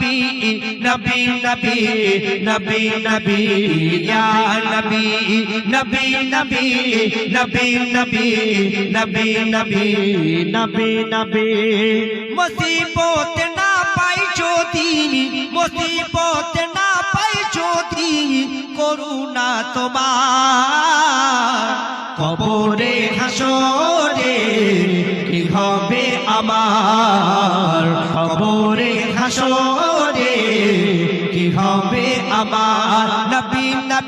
নবী নবী নবী নবী নবী ইয়া নবী নবী নবী নবী নবী নবী নবী নবী নবী মুসিবত না পাই যদি মুসিবত না পাই যদি করুণা তোমার কবরে হাসরে কি হবে আমার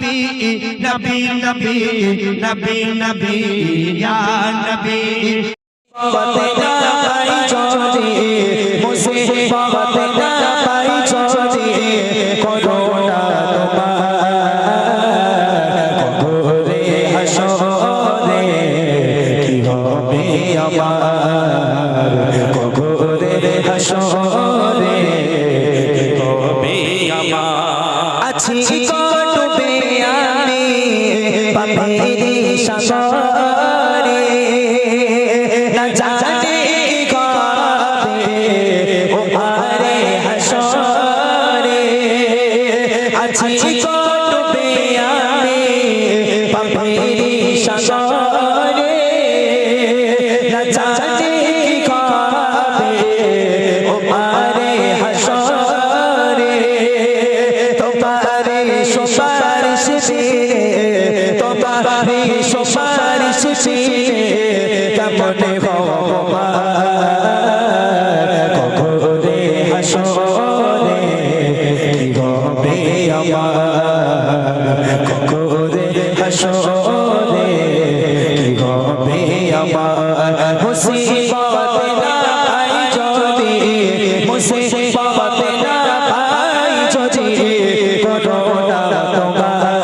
নবী নবী নবী নবী নবী ইয়া নবী। আছি কটবে আমি পাপেরি সাগরে। না জানে কি কবে, ও আরে হাসরে। তোমারে সুপারিশ দিলে তোমারে সুপারিশ দিলে, কেমনে ভগবান কখরে হাসরে? হবে আমার মুসিবত না পাই যদি মুসিবত না পাই যদি করোনা তোমার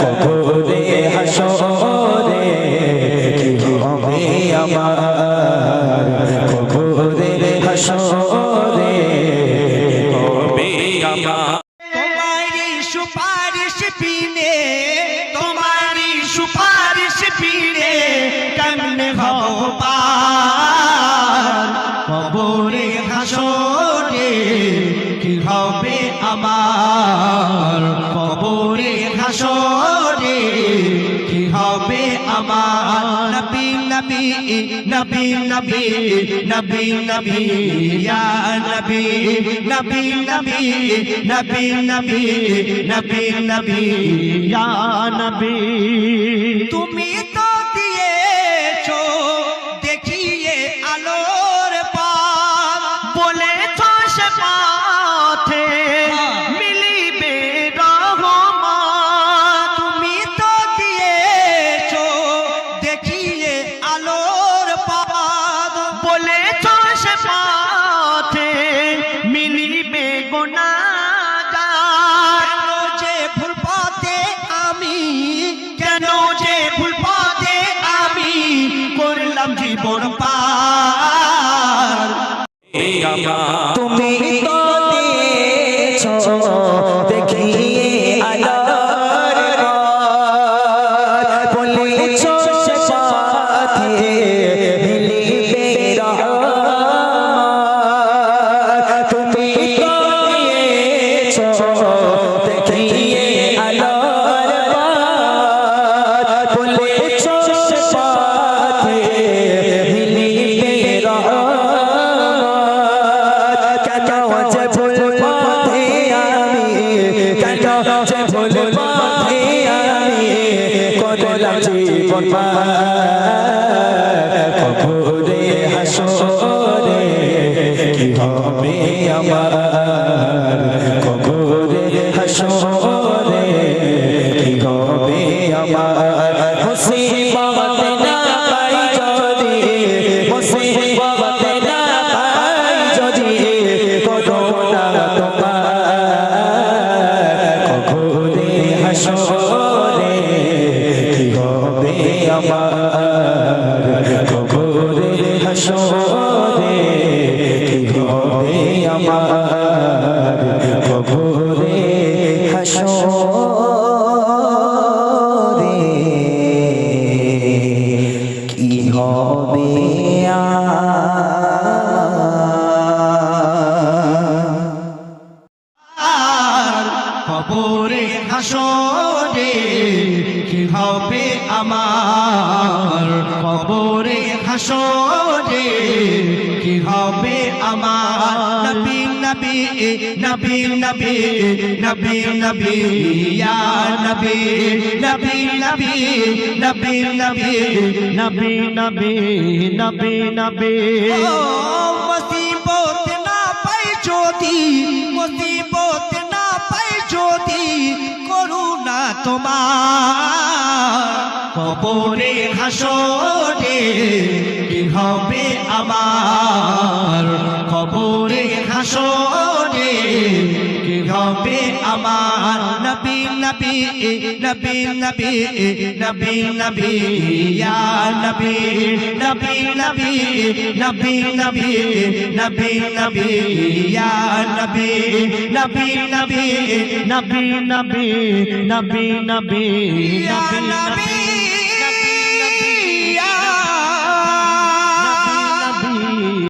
কখরে হাসরে কি হবে আমার কখরে হাসরে হবে আমার তোমারি সুপারিশ পিনে নবী নবী নবী নবী, ইয়া নবী নবী নবী নবী নবী নবী নবী, ইয়া নবী। তুমি তুমি তো দিয়েছ। কবরে হাসরে কি হবে আমার? কবরে হাসরে কি হবে আমার? মুসিবত না হাসরে কি হবে আমার নবী নবী নবী নবী নবী নবী ইয়া নবী নবী নবী নবী নবী নবী নবী নবী নবী মুসিবত না পাই যদি মুসিবত না পাই যদি করুণা তোমার কবরে হাসরে হবে আমার কবরে হাসরে কি হবে আমার নবী নবী নবী নবী নবী নবী ইয়া নবী নবী নবী নবী নবী নবী নবী ইয়া নবী নবী নবী নবী নবী নবী নবী ইয়া নবী নবী